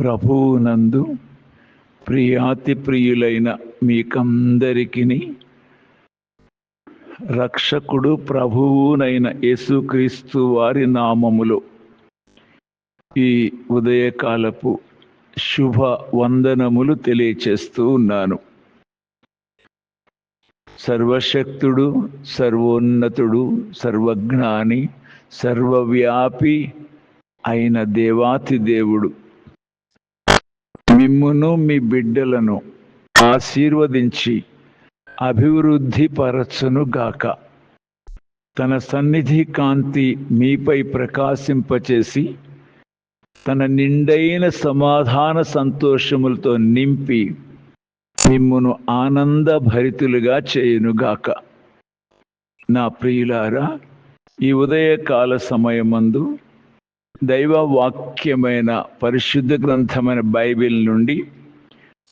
ప్రభువునందు ప్రియాతి ప్రియులైన మీకందరికీ రక్షకుడు ప్రభువునైన యేసుక్రీస్తు వారి నామములో ఈ ఉదయకాలపు శుభ వందనములు తెలియచేస్తూ ఉన్నాను. సర్వశక్తుడు సర్వోన్నతుడు సర్వజ్ఞాని సర్వవ్యాపి అయిన దేవాతి దేవుడు మిమ్మును మీ బిడ్డలను ఆశీర్వదించి అభివృద్ధి పరచును గాక. తన సన్నిధి కాంతి మీపై ప్రకాశింపచేసి తన నిండైన సమాధాన సంతోషములతో నింపి మిమ్మును ఆనంద భరితులుగా చేయునుగాక నా ప్రియులారా ఈ ఉదయకాల సమయమందు దైవ వాక్యమైన పరిశుద్ధ గ్రంథమైన బైబిల్ నుండి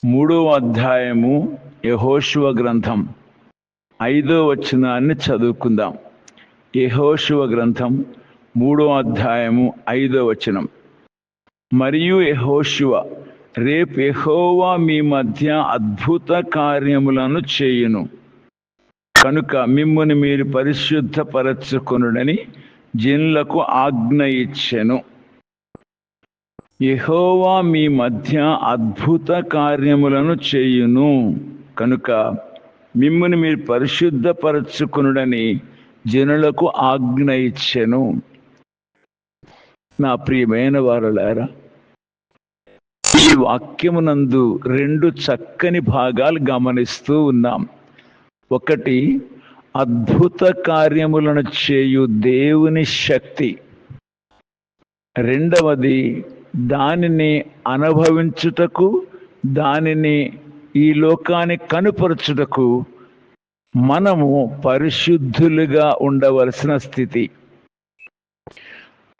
మూడవ అధ్యాయము యహోశువ గ్రంథం ఐదో వచనాన్ని చదువుకుందాం. యహోశువ గ్రంథం మూడో అధ్యాయము ఐదో వచనం. మరియు యహోశివ రేపు యహోవా మీ మధ్య అద్భుత కార్యములను చేయును. కనుక మిమ్మల్ని మీరు పరిశుద్ధపరచుకొనుడని జనులకు ఆజ్ఞ ఇచ్చెను యహోవా మీ మధ్య అద్భుత కార్యములను చేయును. కనుక మిమ్మల్ని మీరు పరిశుద్ధపరచుకునుడని జనులకు ఆజ్ఞ ఇచ్చెను నా ప్రియమైన వారులారా ఈ వాక్యమునందు రెండు చక్కని భాగాలు గమనిస్తూ ఉన్నాం. ఒకటి అద్భుత కార్యములను చేయు దేవుని శక్తి. రెండవది దానిని అనుభవించుటకు దానిని ఈ లోకాన్ని కనుపరచుటకు మనము పరిశుద్ధులుగా ఉండవలసిన స్థితి.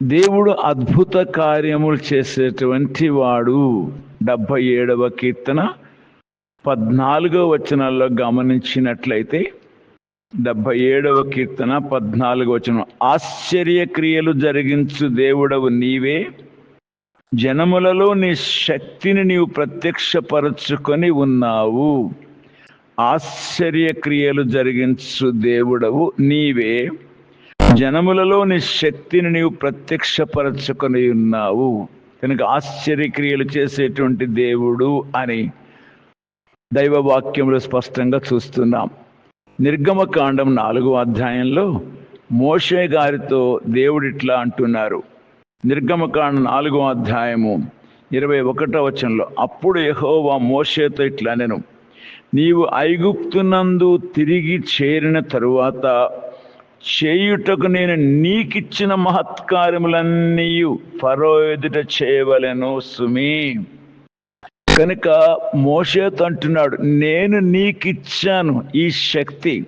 దేవుడు అద్భుత కార్యములు చేసేటువంటి వాడు. డెబ్భై ఏడవ కీర్తన పద్నాలుగో వచనాల్లో గమనించినట్లయితే డెబ్భై ఏడవ కీర్తన పద్నాలుగు వచనం. ఆశ్చర్య క్రియలు జరిగించు దేవుడవు నీవే. జనములలో నీ శక్తిని నీవు ప్రత్యక్షపరచుకొని ఉన్నావు. ఆశ్చర్య క్రియలు జరిగించు దేవుడవు నీవే. జనములలో నీ శక్తిని నీవు ప్రత్యక్షపరచుకొని ఉన్నావు. కనుక ఆశ్చర్యక్రియలు చేసేటువంటి దేవుడు అని దైవ వాక్యములు స్పష్టంగా చూస్తున్నాం. నిర్గమకాండం నాలుగో అధ్యాయంలో మోషే గారితో దేవుడు ఇట్లా అంటున్నారు. నిర్గమకాండ నాలుగో అధ్యాయము ఇరవై ఒకటో వచనంలో అప్పుడు యహోవా మోషేతో ఇట్లా నేను నీవు ఐగుప్తునందు తిరిగి చేరిన తరువాత చేయుటకు నేను నీకిచ్చిన మహత్కార్యములన్నీ ఫరో ఎదుట చేయవలెను సుమీ. కనుక మోషేతో అంటున్నాడు నేను నీకిచ్చాను ఈ శక్తి.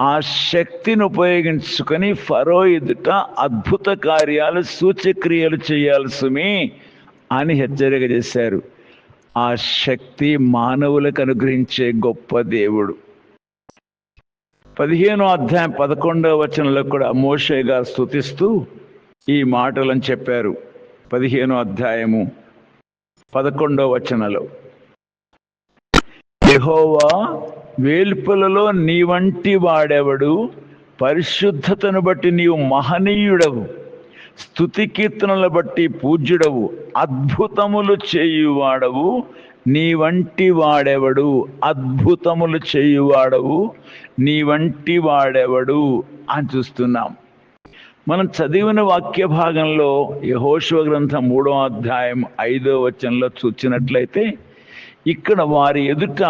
ఆ శక్తిని ఉపయోగించుకొని ఫరో ఎదుట అద్భుత కార్యాలు సూచక్రియలు చేయాల్సిమి అని హెచ్చరిక చేశారు. ఆ శక్తి మానవులకు అనుగ్రహించే గొప్ప దేవుడు. పదిహేనో అధ్యాయం పదకొండవ వచనంలో కూడా మోషే గారు స్థుతిస్తూ ఈ మాటలను చెప్పారు. పదిహేనో అధ్యాయము పదకొండో వచనలో. యహోవా వేల్పులలో నీ వంటి వాడెవడు? పరిశుద్ధతను బట్టి నీవు మహనీయుడవు. స్థుతి కీర్తనల బట్టి పూజ్యుడవు. అద్భుతములు చేయువాడవు. నీ వంటి వాడెవడు? అద్భుతములు చేయువాడవు. నీ వంటి వాడెవడు? అని చూస్తున్నాం. మనం చదివిన వాక్య భాగంలో యహోశివ గ్రంథం మూడో అధ్యాయం ఐదో వచనంలో చూచినట్లయితే ఇక్కడ వారి ఎదుట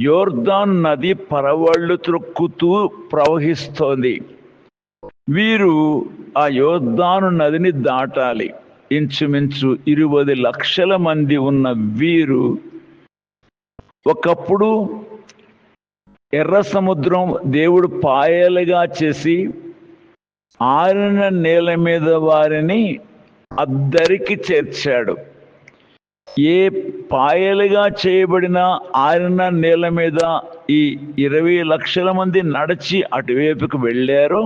యోర్దాన్ నది పరవళ్ళు త్రొక్కుతూ ప్రవహిస్తోంది. వీరు ఆ యోర్దాను నదిని దాటాలి. ఇంచుమించు ఇరవై లక్షల మంది ఉన్న వీరు ఒకప్పుడు ఎర్ర సముద్రం దేవుడు పాయలుగా చేసి ఆరిన నేల మీద వారిని అద్దరికి చేర్చాడు. ఏ పాయలుగా చేయబడిన ఆరిన నేల మీద ఈ ఇరవై లక్షల మంది నడిచి అటువైపుకు వెళ్ళారో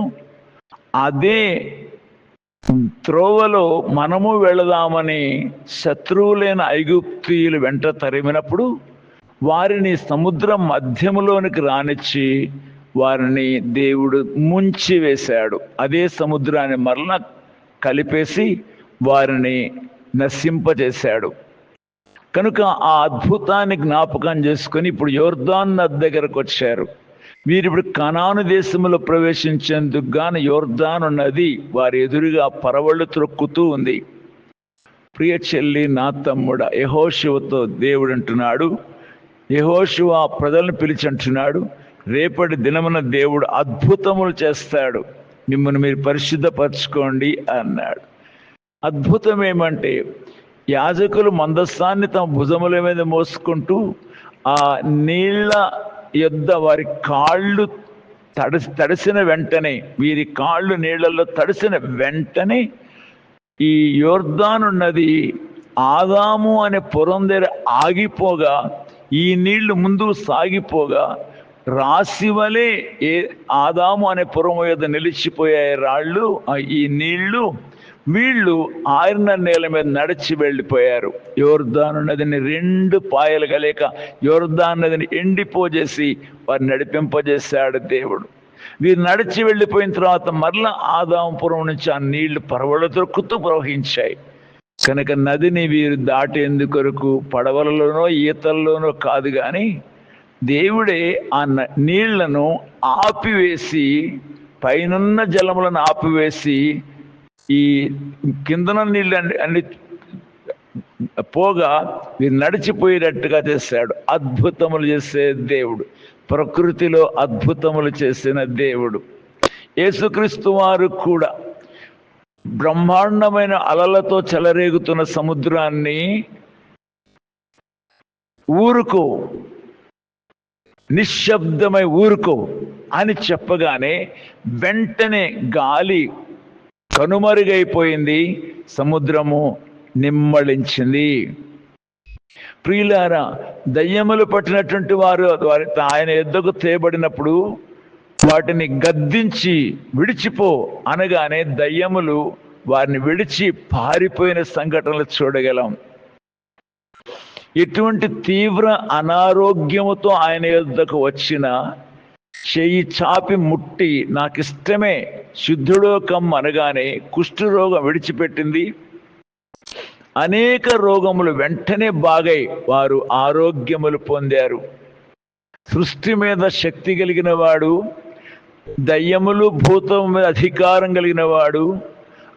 అదే త్రోవలో మనము వెళదామని శత్రువులైన ఐగుప్తీయులు వెంట తరిమినప్పుడు వారిని సముద్రం మధ్యములోనికి రానిచ్చి వారిని దేవుడు ముంచి వేశాడు అదే సముద్రాన్ని మరల కలిపేసి వారిని నశింపజేశాడు. కనుక ఆ అద్భుతాన్ని జ్ఞాపకం చేసుకొని ఇప్పుడు యోర్దాన్ నది దగ్గరకు వచ్చారు. వీరు ఇప్పుడు కనాను దేశంలో ప్రవేశించేందుకు గాను యోర్దాను నది వారి ఎదురుగా పరవళ్ళు త్రొక్కుతూ ఉంది. ప్రియ చెల్లి నా తమ్ముడ యహోశివతో దేవుడు అంటున్నాడు. యహోశివ ప్రజలను పిలిచి అంటున్నాడు. రేపటి దినమున దేవుడు అద్భుతములు చేస్తాడు. మిమ్మల్ని మీరు పరిశుద్ధపరచుకోండి అన్నాడు. అద్భుతం ఏమంటే యాజకులు మందస్థాన్ని తమ భుజముల మీద మోసుకుంటూ ఆ నీళ్ళ యొద్ద వారి కాళ్ళు తడిసి తడిసిన వెంటనే వీరి కాళ్ళు నీళ్ళలో తడిసిన వెంటనే ఈ యోర్దాను నది ఆదాము అనే పురం దగ్గర ఆగిపోగా ఈ నీళ్ళు ముందు సాగిపోగా రాశి వలె ఏ ఆదాము అనే పురం మీద నిలిచిపోయాయి రాళ్ళు ఈ నీళ్ళు వీళ్ళు ఆరిన నేల మీద నడిచి వెళ్ళిపోయారు. యోర్ధాను నదిని రెండు పాయలు కలేక యోర్ధాను నదిని ఎండిపోజేసి వారిని నడిపింపజేశాడు దేవుడు. వీరు నడిచి వెళ్ళిపోయిన తర్వాత మరలా ఆదాంపురం నుంచి ఆ నీళ్ళు పరవళ్ళు దొరుకుతూ ప్రవహించాయి. కనుక నదిని వీరు దాటేందుకొరకు పడవలలోనో ఈతల్లోనో కాదు కానీ దేవుడే ఆ న- నీళ్ళను ఆపివేసి పైనున్న జలములను ఆపివేసి ఈ కిందన నీళ్ళు అన్ని అన్ని పోగా వీరు నడిచిపోయేటట్టుగా చేశాడు. అద్భుతములు చేసే దేవుడు. ప్రకృతిలో అద్భుతములు చేసిన దేవుడు. యేసుక్రీస్తు వారు కూడా బ్రహ్మాండమైన అలలతో చెలరేగుతున్న సముద్రాన్ని ఊరుకో నిశ్శబ్దమై ఊరుకో అని చెప్పగానే వెంటనే గాలి కనుమరుగైపోయింది సముద్రము నిమ్మళించింది. ప్రియులారా దయ్యములు పట్టినటువంటి వారు వారి ఆయన ఎద్దకు తేబడినప్పుడు వాటిని గద్దించి విడిచిపో అనగానే దయ్యములు వారిని విడిచి పారిపోయిన సంఘటనలు చూడగలం. ఎటువంటి తీవ్ర అనారోగ్యముతో ఆయన యొద్దకు వచ్చిన చెయ్యి చాపి ముట్టి నాకు ఇష్టమే శుద్ధుడో కమ్ అనగానే కుష్ఠరోగం విడిచిపెట్టింది. అనేక రోగములు వెంటనే బాగై వారు ఆరోగ్యములు పొందారు. సృష్టి మీద శక్తి కలిగిన వాడు దయ్యములు భూతం మీద అధికారం కలిగిన వాడు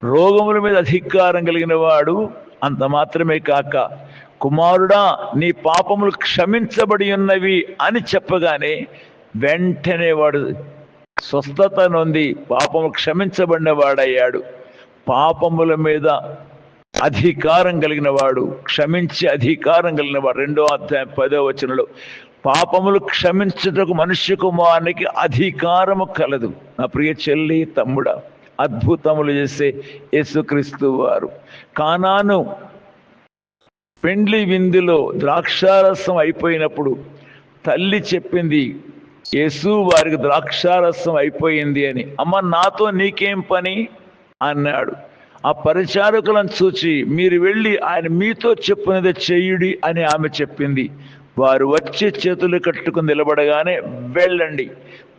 రోగముల మీద అధికారం కలిగిన వాడు అంత మాత్రమే కాక కుమారుడా నీ పాపములు క్షమించబడి ఉన్నవి అని చెప్పగానే వెంటనే వాడు స్వస్థత నొంది పాపము క్షమించబడిన వాడయ్యాడు. పాపముల మీద అధికారం కలిగిన వాడు క్షమించి అధికారం కలిగిన వాడు. రెండో అధ్యాయం పదో వచనంలో పాపములు క్షమించుటకు మనుష్య కుమారునికి అధికారము కలదు. నా ప్రియ చెల్లి తమ్ముడా అద్భుతములు చేసే యేసుక్రీస్తు వారు. కానాను పెండ్లి విందులో ద్రాక్షారసం అయిపోయినప్పుడు తల్లి చెప్పింది యేసు వారికి ద్రాక్షారసం అయిపోయింది అని. అమ్మ నాతో నీకేం పని? అన్నాడు. ఆ పరిచారకులను చూచి మీరు వెళ్ళి ఆయన మీతో చెప్పినది చెయ్యుడి అని ఆమె చెప్పింది. వారు వచ్చి చేతులు కట్టుకుని నిలబడగానే వెళ్ళండి.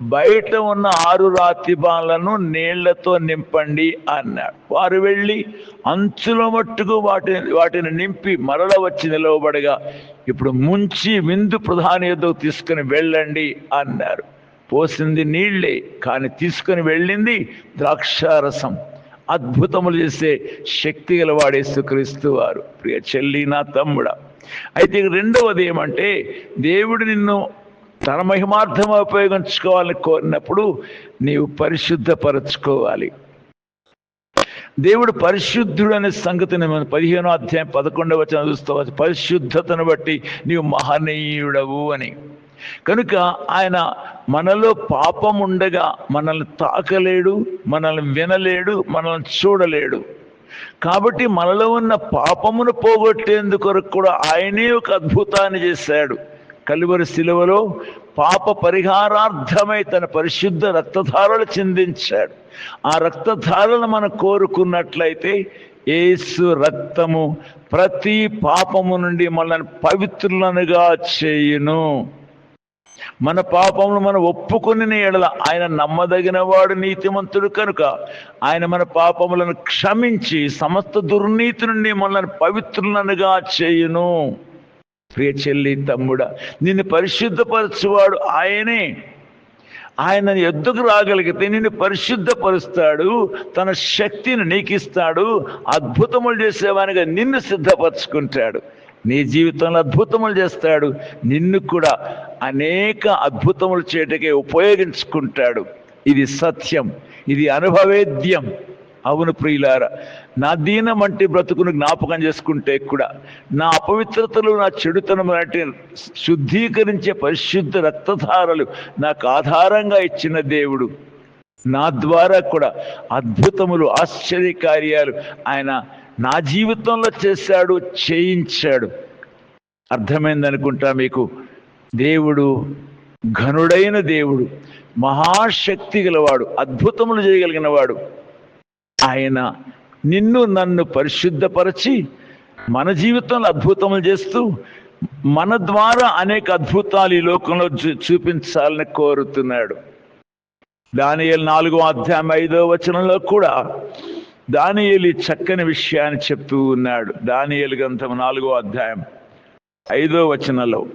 బయట ఉన్న ఆరు రాతి బాలను నీళ్ళతో నింపండి అన్నాడు. వారు వెళ్ళి అంచుల మట్టుకు వాటిని వాటిని నింపి మరల వచ్చి నిలవబడగా ఇప్పుడు ముంచి విందు ప్రధాని ఎద్దకు తీసుకుని వెళ్ళండి అన్నారు. పోసింది నీళ్ళే కానీ తీసుకుని వెళ్ళింది ద్రాక్షారసం. అద్భుతములు చేసే శక్తి గలవాడే సుక్రీస్తు వారు. ప్రియ చెల్లి నా తమ్ముడ అయితే రెండవది ఏమంటే దేవుడు నిన్ను తన మహిమార్థం ఉపయోగించుకోవాలని కోరినప్పుడు నీవు పరిశుద్ధపరచుకోవాలి. దేవుడు పరిశుద్ధుడు అనే సంగతిని మనం పదిహేనో అధ్యాయం పదకొండవ వచ్చిన చూస్తావచ్చు పరిశుద్ధతను బట్టి నీవు మహనీయుడవు అని. కనుక ఆయన మనలో పాపం ఉండగా మనల్ని తాకలేడు మనల్ని వినలేడు మనల్ని చూడలేడు. కాబట్టి మనలో ఉన్న పాపమును పోగొట్టేందుకు కూడా ఆయనే ఒక అద్భుతాన్ని చేశాడు. కలివరి శిలువలో పాప పరిహారార్థమై తన పరిశుద్ధ రక్తధారలు చిందించాడు. ఆ రక్తధారలు మనం కోరుకున్నట్లయితే ఏసు రక్తము ప్రతి పాపము నుండి మనల్ని పవిత్రులనుగా చేయును. మన పాపములు మనం ఒప్పుకొని ఎడల ఆయన నమ్మదగిన వాడు నీతిమంతుడు కనుక ఆయన మన పాపములను క్షమించి సమస్త దుర్నీతి నుండి మనల్ని పవిత్రులనుగా చేయును. ప్రియ చెల్లి తమ్ముడా నిన్ను పరిశుద్ధపరచువాడు ఆయనే. ఆయన ఎద్దుకు రాగలిగితే నిన్ను పరిశుద్ధపరుస్తాడు తన శక్తిని నీకిస్తాడు అద్భుతములు చేసేవానిగా నిన్ను సిద్ధపరచుకుంటాడు. నీ జీవితంలో అద్భుతములు చేస్తాడు. నిన్ను కూడా అనేక అద్భుతములు చేయటకే ఉపయోగించుకుంటాడు. ఇది సత్యం. ఇది అనుభవేద్యం. అవును ప్రియులార నా దీనం అంటే బ్రతుకును జ్ఞాపకం చేసుకుంటే కూడా నా అపవిత్రతలు నా చెడుతనం అంటే శుద్ధీకరించే పరిశుద్ధ రక్తధారలు నాకు ఆధారంగా ఇచ్చిన దేవుడు. నా ద్వారా కూడా అద్భుతములు ఆశ్చర్యకార్యాలు ఆయన నా జీవితంలో చేశాడు చేయించాడు. అర్థమైందనుకుంటా మీకు? దేవుడు ఘనుడైన దేవుడు మహాశక్తి గలవాడు అద్భుతములు చేయగలిగిన వాడు. ఆయన నిన్ను నన్ను పరిశుద్ధపరచి మన జీవితంలో అద్భుతములు చేస్తూ మన ద్వారా అనేక అద్భుతాలు ఈ లోకంలో చూ- చూపించాలని కోరుతున్నాడు. దానియల్ నాలుగో అధ్యాయం ఐదో వచనంలో కూడా దానియలి చక్కని విషయాన్ని చెప్తూ ఉన్నాడు. దానియేలు గ్రంథం నాలుగో అధ్యాయం ఐదో వచనంలో.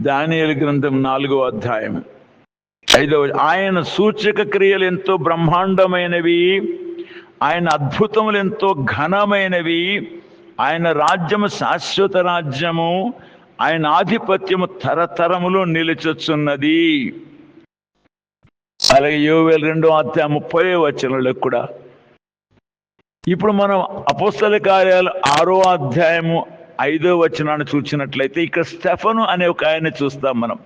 దానియేలు గ్రంథం నాలుగో అధ్యాయం ఐదవ ఆయన సూచక క్రియలు ఎంతో బ్రహ్మాండమైనవి ఆయన అద్భుతములు ఎంతో ఘనమైనవి ఆయన రాజ్యము శాశ్వత రాజ్యము ఆయన ఆధిపత్యము తరతరములో నిలుచొచ్చున్నది. అలాగే యోవేలు రెండో అధ్యాయం ముప్పై వచనంలో కూడా. ఇప్పుడు మనం అపోస్తల కార్యాలు ఆరో అధ్యాయము ఐదో వచనాన్ని చూసినట్లయితే ఇక్కడ స్టెఫను అనే ఒక ఆయన చూస్తాం మనం.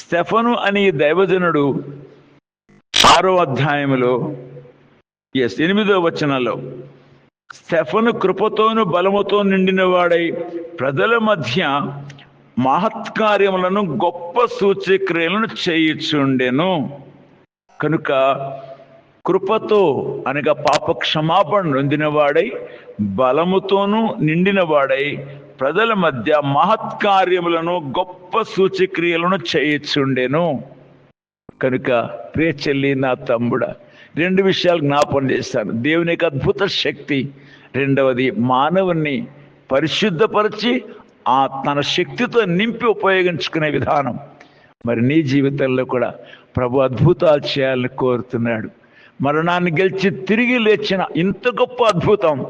స్టెఫను అనే దైవజనుడు ఆరో అధ్యాయములో ఎస్ ఎనిమిదో వచనంలో స్టెఫను కృపతోను బలముతో నిండిన వాడై ప్రజల మధ్య మహత్కార్యములను గొప్ప సూచక్రియలను చేయుచుండెను. కనుక కృపతో అనగా పాప క్షమాపణ నొందినవాడై బలముతోనూ నిండినవాడై ప్రజల మధ్య మహత్కార్యములను గొప్ప సూచక్రియలను చేయొచ్చుండేను కనుక ప్రియ చెల్లి నా తమ్ముడ రెండు విషయాలు జ్ఞాపం చేస్తాను. దేవుని యొక్క అద్భుత శక్తి. రెండవది మానవుని పరిశుద్ధపరిచి ఆ తన శక్తితో నింపి ఉపయోగించుకునే విధానం. మరి నీ జీవితంలో కూడా ప్రభు అద్భుతాలు చేయాలని కోరుతున్నాడు. మరణాన్ని గెలిచి తిరిగి లేచిన ఇంత గొప్ప అద్భుతం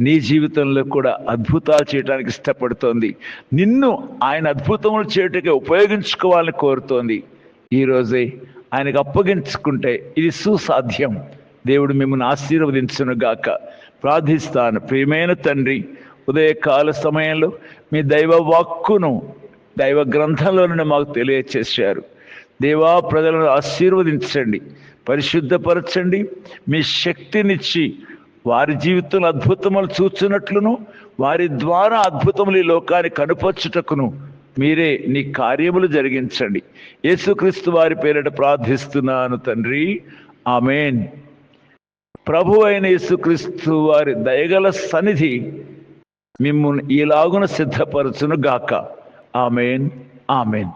నీ జీవితంలో కూడా అద్భుతాలు చేయడానికి ఇష్టపడుతోంది. నిన్ను ఆయన అద్భుతములు చేయటకే ఉపయోగించుకోవాలని కోరుతోంది. ఈరోజే ఆయనకు అప్పగించుకుంటే ఇది సుసాధ్యం. దేవుడు మిమ్మల్ని ఆశీర్వదించును గాక. ప్రార్థిస్తాను. ప్రియమైన తండ్రి ఉదయకాల సమయంలో మీ దైవ వాక్కును దైవ గ్రంథంలోనే నుండి మాకు తెలియచేశారు. దేవా ప్రజలను ఆశీర్వదించండి పరిశుద్ధపరచండి మీ శక్తినిచ్చి వారి జీవితంలో అద్భుతములు చూచినట్లును వారి ద్వారా అద్భుతములు ఈ లోకాన్ని కనుపరచుటకును మీరే నీ కార్యములు జరిగించండి. యేసుక్రీస్తు వారి పేరిట ప్రార్థిస్తున్నాను తండ్రి. ఆమెన్. ప్రభు అయిన యేసుక్రీస్తు వారి దయగల సన్నిధి మిమ్మల్ని ఈలాగున సిద్ధపరచును గాక ఆమెన్. ఆమెన్.